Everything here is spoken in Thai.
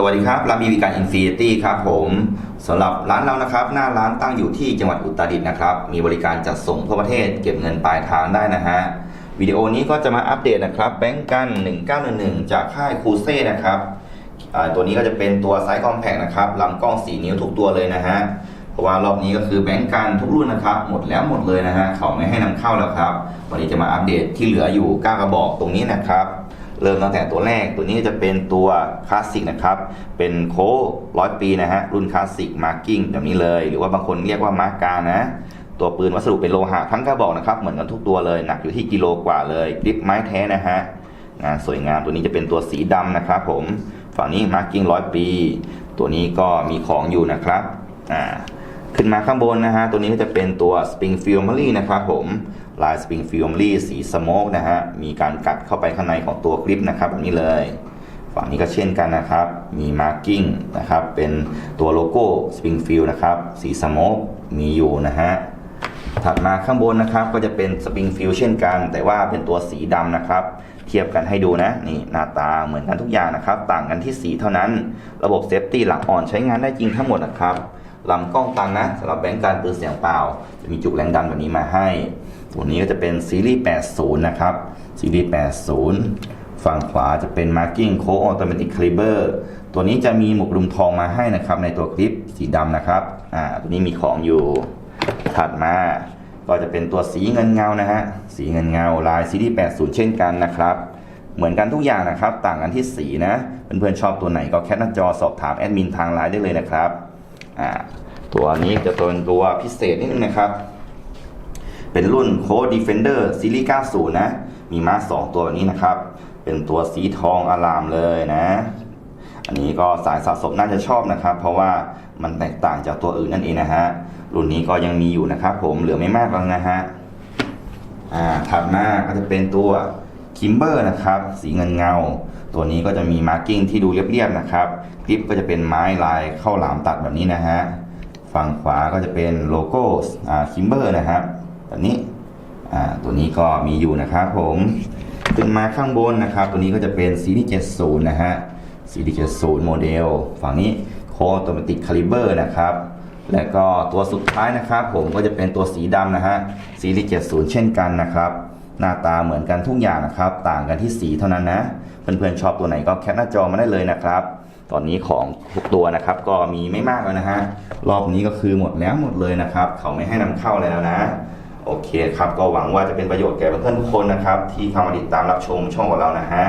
สวัสดีครับร้านมีวิการอินฟินิตี้ครับผมสำหรับร้านเรานะครับ หน้าร้านตั้งอยู่ที่จังหวัดอุตรดิตถ์นะครับ มีบริการจัดส่งทั่วประเทศ เก็บเงินปลายทางได้นะฮะวิดีโอนี้ก็จะมาอัปเดตนะครับแบงก์กัน 1911 จากค่ายคูเซ่นะครับตัวนี้ก็จะเป็นตัวไซส์คอมแพกนะครับลำกล้อง 4 นิ้วทุกตัวเลยนะฮะเพราะว่ารอบนี้ก็คือแบงก์กันทุกรุ่นนะครับ หมดแล้วหมดเลยนะฮะเขาไม่ให้นำเข้าแล้วครับวันนี้จะมาอัปเดตที่เหลืออยู่9กระบอกตรงนี้นะครับ เริ่มตั้งแต่ตัวแรกตัวนี้จะเป็นตัวคลาสสิกนะครับ เป็นโค้ร้อยปีนะฮะรุ่นคลาสสิกมาร์กิ้งแบบนี้เลย หรือว่าบางคนเรียกว่ามาร์กานะ ตัวปืนวัสดุเป็นโลหะทั้งกระบอกนะครับ เหมือนกันทุกตัวเลยหนักอยู่ที่กิโลกว่าเลยกริปไม้แท้นะฮะงานสวยงามตัวนี้จะเป็นตัวสีดำนะครับผมฝั่งนี้มาร์กิ้งร้อยปี ตัวนี้ก็มีของอยู่นะครับอ่า ขึ้นมาข้างบนนะฮะ ตัวนี้ก็จะเป็นตัว Springfield m a r y นะครับผม ลาย Springfield m a r y สีสโมกนะฮะ มีการกัดเข้าไปข้างในของตัวคลิปนะครับแบบนี้เลย ฝั่งนี้ก็เช่นกันนะครับ มี marking นะครับ เป็นตัวโลโก้ Springfield นะครับ สีสโมกมีอยู่นะฮะ ถัดมาข้างบนนะครับ ก็จะเป็น Springfield เช่นกัน แต่ว่าเป็นตัวสีดำนะครับเทียบกันให้ดูนะนี่หน้าตาเหมือนกันทุกอย่างนะครับ ต่างกันที่สีเท่านั้น ระบบเซฟตี้หลังอ่อนใช้งานได้จริงทั้งหมดนะครับ ลำกล้องตันนะสำหรับแบงก์การปืนเสียงเปล่า จะมีจุกแรงดันแบบนี้มาให้ ตัวนี้ก็จะเป็นซีรีส์ 80 นะครับ ซีรีส์ 80 ฝั่งขวาจะเป็น Marking c o Automatic Caliber ตัวนี้จะมีหมวกดุมทองมาให้นะครับ ในตัวคลิปสีดำนะครับ อ่า ตัวนี้มีของอยู่ ถัดมา ก็จะเป็นตัวสีเงินเงานะฮะ สีเงินเงาลายซีรีส์ 80 เช่นกันนะครับเหมือนกันทุกอย่างนะครับ ต่างกันที่สีนะ เพื่อนๆชอบตัวไหนก็แคปหน้าจอสอบถามแอดมินทางไลน์ได้เลยนะครับ อ่าตัวนี้จะเป็นตัวพิเศษนิดนึงนะครับ เป็นรุ่น Code Defender ซีรีส์ 90 นะ มีมาส2ตัวแบบนี้นะครับ เป็นตัวสีทองอลามเลยนะ อันนี้ก็สายสะสมน่าจะชอบนะครับ เพราะว่ามันแตกต่างจากตัวอื่นนั่นเองนะฮะ รุ่นนี้ก็ยังมีอยู่นะครับผมเหลือไม่มากแล้วนะฮะ อ่าถัดมาก็จะเป็นตัว คิมเบอร์นะครับสีเงินเงา ตัวนี้ก็จะมีมาร์กิ้งที่ดูเรียบๆนะครับคลิปก็จะเป็นไม้ลายเข้าหลามตัดแบบนี้นะฮะฝั่งขวาก็จะเป็นโลโก้คิมเบอร์นะครับแบบนี้ตัวนี้ก็มีอยู่นะครับผมขึ้นมาข้างบนนะครับ ตัวนี้ก็จะเป็นซีรีส์70 นะฮะซีรีส์70 โมเดล ฝั่งนี้โคอโตมติกคาลิเบอร์นะครับและก็ตัวสุดท้ายนะครับ ผมก็จะเป็นตัวสีดำนะฮะซีรีส์70 เช่นกันนะครับ หน้าตาเหมือนกันทุกอย่างนะครับ ต่างกันที่สีเท่านั้นนะ เพื่อนๆชอบตัวไหนก็แคปหน้าจอมาได้เลยนะครับ ตอนนี้ของทุกตัวนะครับ ก็มีไม่มากแล้วนะฮะ รอบนี้ก็คือหมดแล้วหมดเลยนะครับ เขาไม่ให้นำเข้าแล้วนะ โอเคครับ ก็หวังว่าจะเป็นประโยชน์แก่เพื่อนๆทุกคนนะครับ ที่เข้ามาติดตามรับชมช่องของเรานะฮะ